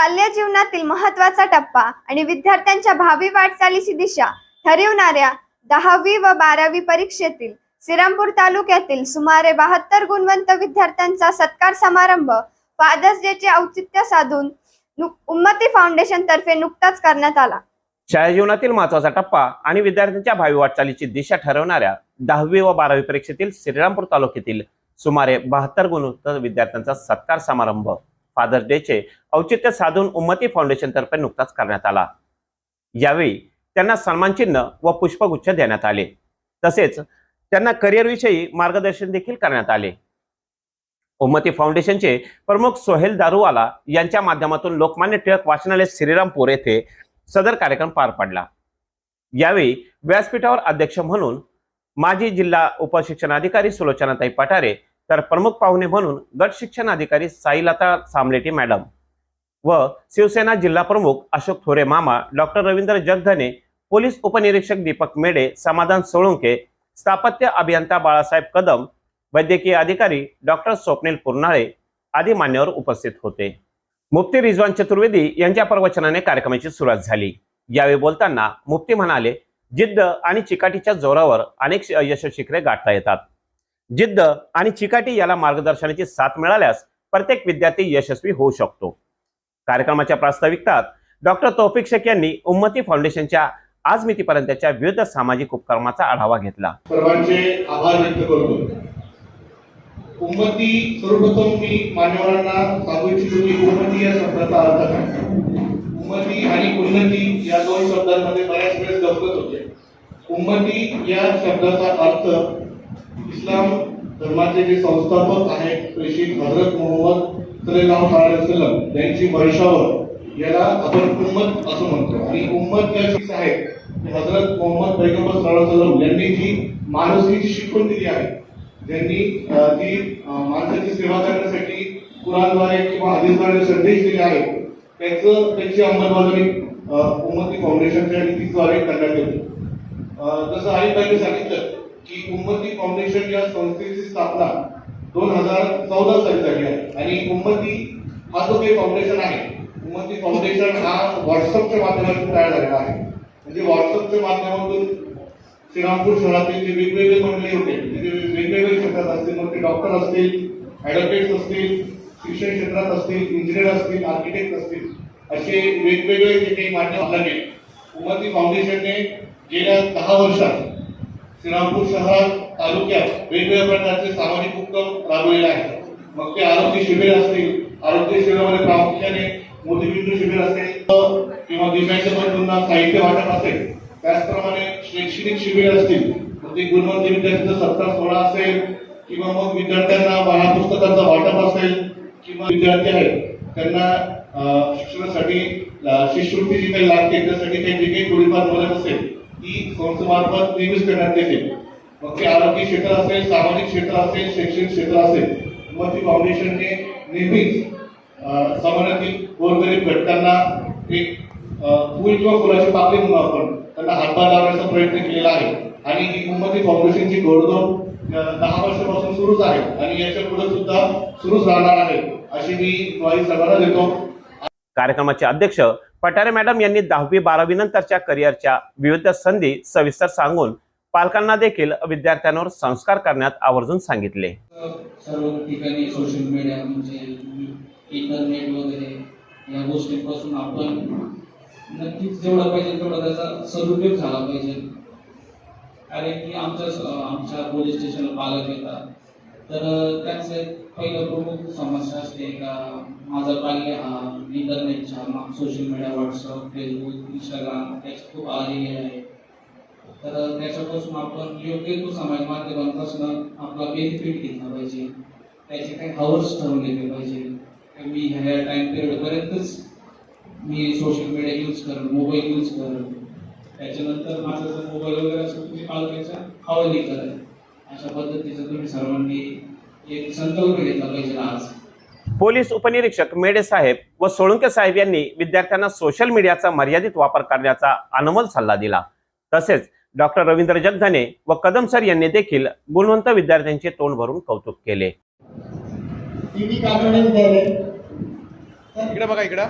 शालेय जीवनातील महत्त्वाचा टप्पा आणि विद्यार्थ्यांच्या भावी वाटचालीची दिशा ठरविणाऱ्या दहावी व बारावी परीक्षेतील श्रीरामपूर तालुक्यातील सुमारे बहात्तर गुणवंत विद्यार्थ्यांचा सत्कार समारंभ फादर्स डेचे औचित्य साधून नु- उन्नती फाउंडेशन तर्फे नुकताच करण्यात आला. शाळा जीवनातील महत्त्वाचा टप्पा आणि विद्यार्थ्यांच्या भावी वाटचालीची दिशा ठरवणाऱ्या दहावी व बारावी परीक्षेतील श्रीरामपूर तालुक्यातील सुमारे बहात्तर गुणवंत विद्यार्थ्यांचा सत्कार समारंभ फादर डेचे औचित्य साधून उन्मती फाउंडेशनतर्फे नुकताच करण्यात आला. यावेळी त्यांना सन्मानचिन्ह व पुष्पगुच्छ देण्यात आले. तसेच त्यांना करिअरविषयी मार्गदर्शन देखील करण्यात आले. उन्मती फाउंडेशनचे प्रमुख सोहेल दारूवाला यांच्या माध्यमातून लोकमान्य टिळक वाचनालय श्रीरामपूर येथे सदर कार्यक्रम पार पडला. यावेळी व्यासपीठावर अध्यक्ष म्हणून माजी जिल्हा उपशिक्षणाधिकारी सुलोचनाताई पठारे तर प्रमुख पाहुणे म्हणून गट शिक्षण अधिकारी साईलता सामलेटी मॅडम. व शिवसेना जिल्हा प्रमुख अशोक थोरे मामा डॉक्टर रवींद्र जगधने पोलीस उपनिरीक्षक दीपक मेडे समाधान सोळुंके स्थापत्य अभियंता बाळासाहेब कदम वैद्यकीय अधिकारी डॉक्टर स्वप्नील पुरनाळे आदी मान्यवर उपस्थित होते. मुफ्ती रिजवान चतुर्वेदी यांच्या प्रवचनाने कार्यक्रमाची सुरुवात झाली. यावेळी बोलताना मुफ्ती म्हणाले जिद्द आणि चिकाटीच्या जोरावर अनेक श- गाठता येतात. जिद्द आणि चिकाटी याला मार्गदर्शनाची साथ मिळाल्यास प्रत्येक विद्यार्थी यशस्वी होऊ शकतो. कार्यक्रमाच्या प्रास्ताविकतात डॉक्टर तौफिक शेख यांनी उम्मती फाउंडेशनच्या आज मितीपर्यंतच्या विविध सामाजिक उपक्रमाचा आढावा घेतला. सर्वांचे आभार व्यक्त करतो. उम्मती सर्वप्रथम मी मान्यवरांना सांगू इच्छितो की उन्नती या शब्दाचा अर्थ काय? उन्नती आणि उन्नती या दोन शब्दांमध्ये बऱ्याच वेळेस गफलत होते. उन्नती या शब्दाचा अर्थ इस्लाम धर्माचे जे संस्थापक आहेत प्रेषित हजरत मोहम्मद सल्लल्लाहु अलैहि वसल्लम यांची वर्षावर याला आपण उम्मत असं म्हणतो. आणि उम्मत या शब्द आहेत हजरत मोहम्मद पैगंबर सल्लल्लाहु वसल्लम यांनी जी माणुसकीची शिकवण दिली आहे ज्यांनी ती माणसाची सेवा करण्यासाठी कुरानद्वारे किंवा आदेशद्वारे संदेश दिले आहेत. त्याचं त्याची अंमलबजावणी उम्मती फाउंडेशनच्या नीतीद्वारे करण्यात येते. अं, जसं आईबाईंनी सांगितलं की उम्मती फाउंडेशन या संस्थेची स्थापना दोन हजार चौदा साली झाली आहे. आणि उम्मती हा जो काही फाउंडेशन आहे उम्मती फाउंडेशन हा व्हॉट्सअपच्या माध्यमातून तयार झालेला आहे. म्हणजे व्हॉट्सअपच्या माध्यमातून श्रीरामपूर शहरातील जे वेगवेगळे मंडळी होते म्हणजे वेगवेगळे क्षेत्रात असतील मग ते डॉक्टर असतील ऍडव्होकेट्स असतील शिक्षण क्षेत्रात असतील इंजिनियर असतील आर्किटेक्ट असतील असे वेगवेगळे जे काही मान्य उमती उन्नती फाउंडेशनने गेल्या दहा वर्षात श्रीरामपूर शहरात तालुक्यात वेगवेगळ्या प्रकारचे सामाजिक उपक्रम राबवलेले आहेत. मग ते आरोग्य शिबिर असतील आरोग्य शिबिरामध्ये प्रामुख्याने मोतीबिंदू शिबिर असेल किंवा दिव्यांच्या बंधूंना साहित्य वाटप असेल. त्याचप्रमाणे शैक्षणिक शिबिर असतील मग ते गुणवंत विद्यार्थ्यांचा सत्कार सोहळा असेल किंवा मग विद्यार्थ्यांना बाळपुस्तकांचा वाटप असेल किंवा विद्यार्थी आहेत त्यांना शिक्षणासाठी शिष्यवृत्ती जी काही लागते त्यासाठी काही जी काही थोडीफार मदत असेल. ती संस्थेमार्फत नेहमीच करण्यात येते. मग ते आरोग्य क्षेत्र असेल सामाजिक क्षेत्र असेल शैक्षणिक क्षेत्र असेल मग ती फाउंडेशनने नेहमीच समाजातील गोरगरीब घटकांना एक फुल किंवा फुलाची पाकळी म्हणून आपण त्यांना हातभार लावण्याचा प्रयत्न केलेला आहे. आणि ही उन्मती फाउंडेशनची घोडदौड दहा वर्षापासून सुरूच आहे. आणि याच्यापुढे सुद्धा सुरूच राहणार आहे अशी मी ग्वाही सर्वांना देतो. कार्यक्रमाचे अध्यक्ष पटारे मॅडम यांनी दहावी बारावी नंतरच्या करिअरच्या विविध संधी सविस्तर सांगून पालकांना देखील विद्यार्थ्यांवर संस्कार करण्यात आवर्जून सांगितले. सर्व ठिकाणी सोशल मीडिया म्हणजे इंटरनेट वगैरे या गोष्टींपासून आपण नक्कीच जेवढा पाहिजे तेवढा त्याचा सदुपयोग झाला पाहिजे. कारण की आमच्या आमच्या पोलीस स्टेशनला पालक येतात. तर त्यांचे पहिलं प्रमुख समस्या असते. का माझा पाल्य हा इंटरनेटच्या social media WhatsApp Facebook Instagram त्याचे खूप आलेले आहे. तर त्याच्यापासून आपण योग्य तो समाज माध्यमांपासून आपला बेनिफिट घेतला पाहिजे. त्याचे काही हावर्स ठरवून घेतले पाहिजे. मी ह्या टाइम पिरियडपर्यंतच मी सोशल मीडिया यूज करेन मोबाईल यूज करेन. त्याच्यानंतर माझा जर मोबाईल वगैरे असतो तुम्ही पालकांच्या हवाली करेल अशा पद्धतीचं तुम्ही सर्वांनी पोलीस उपनिरीक्षक मेडे साहेब व सोळंके साहेब यांनी विद्यार्थ्यांना सोशल मीडियाचा मर्यादित वापर करण्याचा अनमोल सल्ला दिला. तसेच डॉक्टर रवींद्र जगधने व कदम सर यांनी देखील गुणवंत विद्यार्थ्यांचे तोंड भरून कौतुक केले. इकडे बघा इकडे.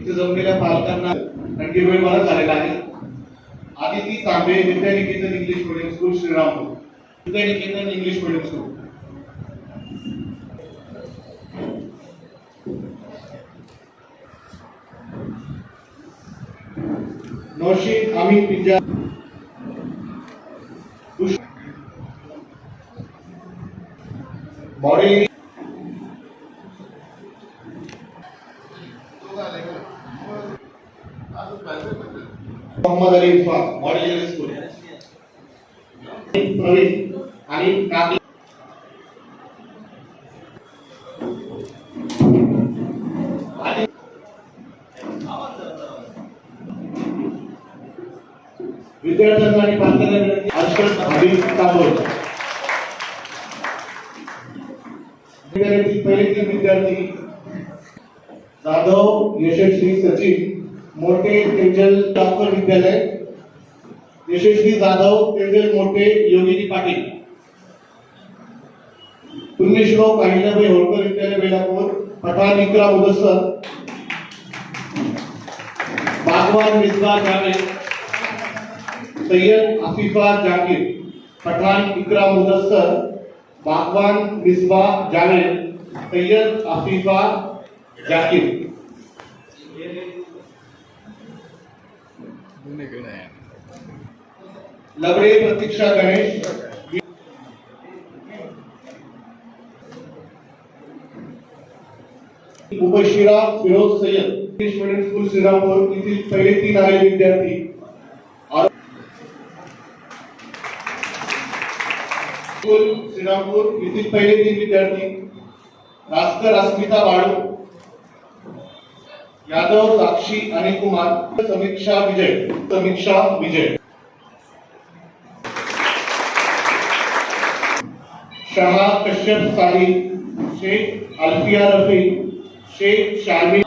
इथे जमलेल्या पालकांना वेळ मला झालेला आहे. Aditi Tambe Vidyaniketan English medium school Shrirampur Vidyaniketan English medium school Nausheen Amit Pinja model Mohammad Ali Irfan model school. Pravin आणि काकी. विद्यार्थ्यांना आणि पालकांना विनंती हर्षद हबीब काबोल पहिले विद्यार्थी. जाधव यशस्वी सचिन. मोठे तेजल डॉक्टर विद्यालय यशस्वी जाधव, तेजल मोठे योगिनी पाटील। पुण्यश्लोक अहिल्याबाई होळकर विद्यालय, Belapur, Pathan Iqra Mudassar Bagwan Misba Javed Sayyad Afifa Jakir, Pathan Iqra Mudassar Bagwan Misba Javed Sayyad Afifa Jakir. Labre Pratiksha Ganesh. Upshira Firoz Sayyad. English medium school Shrirampur येथील पहिले तीन आले विद्यार्थी. स्कूल श्रीरामपूर येथील पहिले तीन विद्यार्थी. रास्कर अस्मिता वाळू. यादव साक्षी आणि कुमार. समीक्षा विजय. समीक्षा विजय. शहा कश्यप साहिब शेख अल्फिया रफी शेख शारमी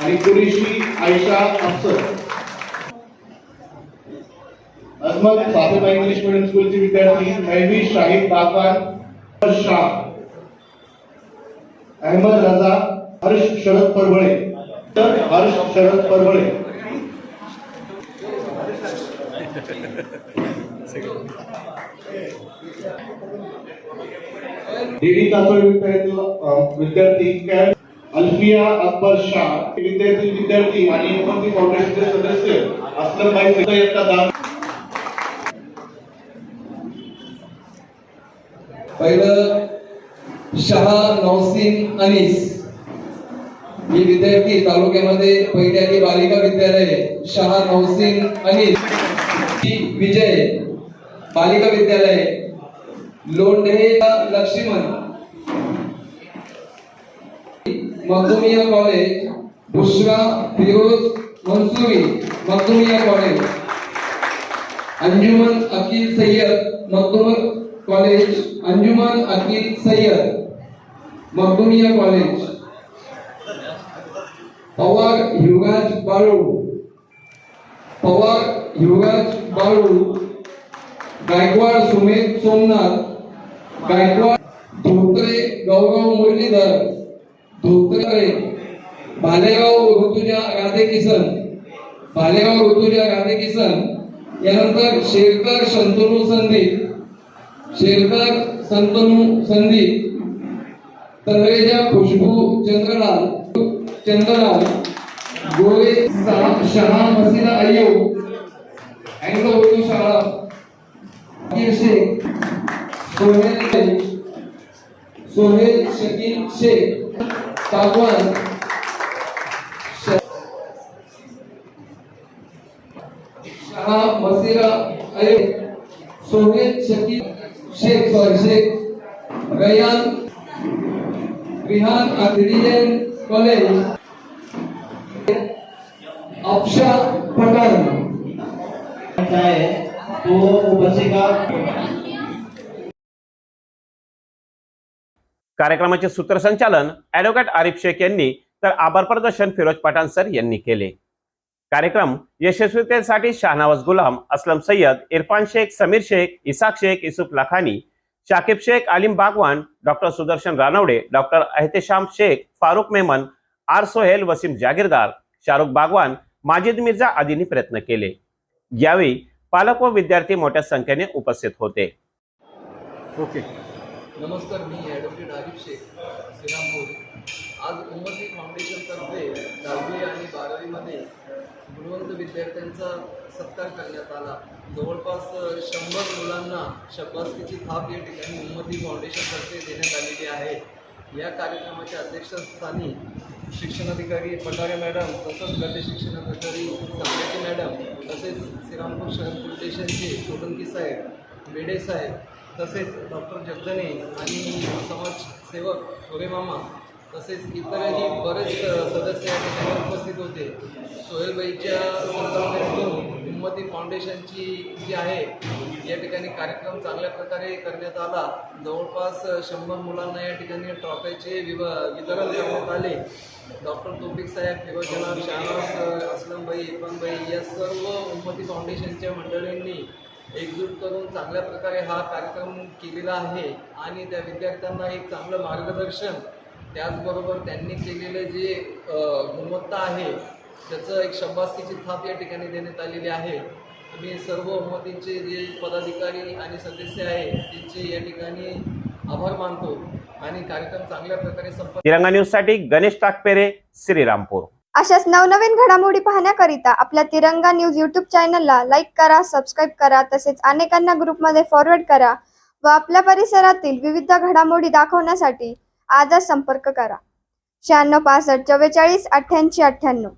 आणि कुरेशी आयशा अफसर. अजमत फातिमा इंग्लिश मीडियम स्कूलची विद्यार्थी मैवी शाहिद बागवान शाह अहमद रजा हर्ष शरद परभळे तर हर्ष शरद परभळे डीडी कातोड विद्यार्थी अं, अल्फिया अकबर शाह. विद्यार्थी विद्यार्थी आणि उपस्थित फाउंडेशनचे सदस्य असलम भाई इयत्ता दान पहिलं शहा नौसीन अनीस. ही विद्यार्थी तालुक्यामध्ये पहिली Balika Vidyalaya Shah नौसीन Anis. Vijay Balika Vidyalaya Londhe Laxman. Madhumiya college Bushra Firoz Mansuri Madhumiya college Anjuman Akil Sayyad Madhuman college Anjuman Akil Sayyad Makhdumiya college. Pawar Yuvraj Balu. Pawar Yuvraj Balu. Gaikwad Sumedh Somnath. Gaikwad Dhotre Gaurav Muralidhar. Dhotre. Bhalegaon Rutuja Radhe Kisan Bhalegaon Rutuja Radhe Kisan यानंतर Sherkar Shantanu Sandeep. Sherkar Santanu Sandeep Tanveja Khushboo Chandralal Chandralal Gore Shah Masida Ayyub Anglo Urdu शाळा Shaikh Sohail Sohail Shakeel Shaikh Sagwan Shah Masira Ayyub Sohail Shakeel Shaikh sorry Shaikh rayon Rihan आदिडियन college Afsha Pathan है तो वो कार्यक्रमाचे सूत्रसंचालन advocate Arif Shaikh यांनी तर आभार प्रदर्शन फिरोज पठाण सर यांनी केले. कार्यक्रम यशस्वीतेसाठी शाहनवाज गुलाम Aslam Syed Irfan Shaikh Sameer Shaikh Isaac Shaikh Yusuf Lakhani Shakib Shaikh Alim Bagwan doctor Sudarshan Ranwade doctor Ehtesham Shaikh Farukh Memon R Sohel Wasim Jagirdar Shahrukh Bagwan Majid Mirza आदींनी प्रयत्न केले. यावेळी पालक व विद्यार्थी मोठ्या संख्येने उपस्थित होते. नमस्कार मी ॲडव्होकेट आरिफ शेख श्रीरामपूर. आज उन्नती फाउंडेशनतर्फे दहावी आणि बारावीमध्ये गुणवंत विद्यार्थ्यांचा सत्कार करण्यात आला. जवळपास शंभर मुलांना शबासकीची थाप या ठिकाणी उन्नती फाउंडेशनतर्फे देण्यात आलेली आहे. या कार्यक्रमाच्या अध्यक्षस्थानी शिक्षणाधिकारी पटारे मॅडम तसंच गट शिक्षणाधिकारी सामरेची मॅडम तसेच श्रीरामपूर शहर पोलीस स्टेशनचे सोलंकी साहेब मेडे साहेब तसेच डॉक्टर जगदने आणि समाजसेवक थोरे मामा तसेच इतरही बरेच सदस्य या ठिकाणी उपस्थित होते. सोहेलबाईच्या संकल्पनेतून हिंमती फाउंडेशनची जी आहे या ठिकाणी कार्यक्रम चांगल्या प्रकारे करण्यात आला. जवळपास शंभर मुलांना या ठिकाणी ट्रॉफीचे विव वितरण करण्यात आले. डॉक्टर तोपिक साहेब फिरोज जनाब असलमबाई इरफानबाई या सर्व उन्मती फाउंडेशनच्या मंडळींनी एकजूट करून चांगल्या प्रकारे हा कार्यक्रम केलेला आहे. आणि त्या विद्यार्थ्यांना एक चांगलं मार्गदर्शन त्याचबरोबर त्यांनी केलेलं जे गुणवत्ता आहे त्याचं एक शब्बासकीची थाप या ठिकाणी देण्यात आलेली आहे. मी सर्व उन्मतीचे जे पदाधिकारी आणि सदस्य आहे त्यांचे या ठिकाणी आभार मानतो आणि कार्यक्रम चांगल्या प्रकारे संपन्न तिरंगा न्यूजसाठी गणेश टाकपेरे श्रीरामपूर. अशाच नवनवीन घडामोडी पाहण्याकरिता आपल्या तिरंगा न्यूज युट्यूब चॅनलला लाईक करा सबस्क्राईब करा तसेच अनेकांना ग्रुपमध्ये फॉरवर्ड करा व आपल्या परिसरातील विविध घडामोडी दाखवण्यासाठी आजच संपर्क करा. शहाण्णव पासष्ट चव्वेचाळीस अठ्ठ्याऐंशी अठ्ठ्याण्णव.